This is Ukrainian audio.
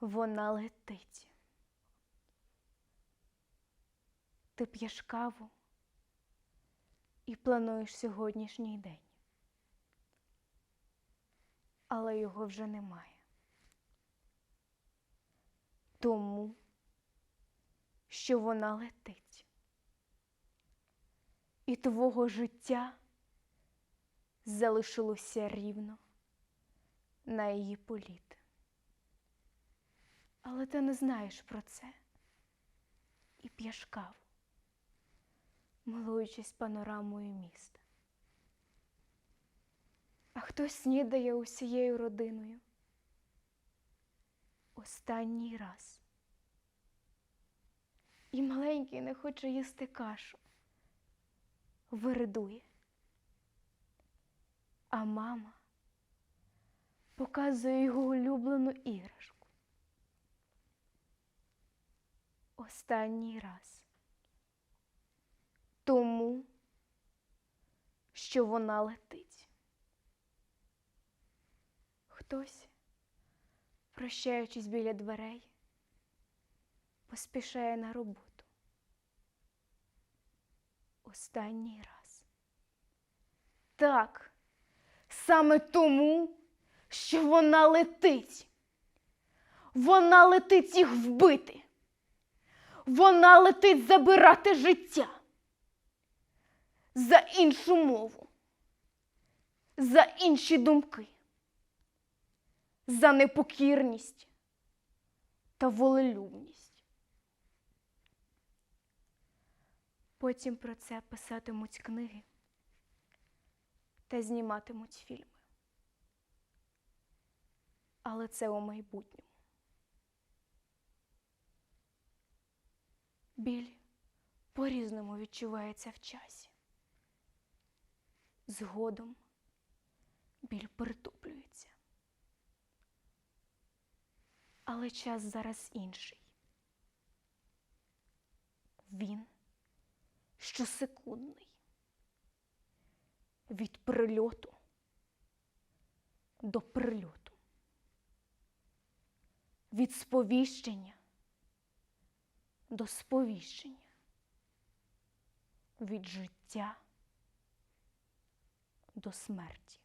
Вона летить. Ти п'єш каву і плануєш сьогоднішній день. Але його вже немає. Тому, що вона летить. І твого життя залишилося рівно на її політ. Але ти не знаєш про це і п'єш каву, милуючись панорамою міста. А хтось снідає усією родиною. Останній раз. І маленький не хоче їсти кашу, виридує. А мама показує його улюблену іграшку. Останній раз. Тому, що вона летить. Хтось, прощаючись біля дверей, поспішає на роботу. Останній раз. Так, саме тому, що вона летить. Вона летить їх вбити. Вона летить забирати життя. За іншу мову, за інші думки, за непокірність та волелюбність. Потім про це писатимуть книги та зніматимуть фільми. Але це у майбутньому. Біль по-різному відчувається в часі. Згодом біль притуплюється. Але час зараз інший. Він щосекундний. Від прильоту до прильоту. Від сповіщення до сповіщення. Від життя до смерті.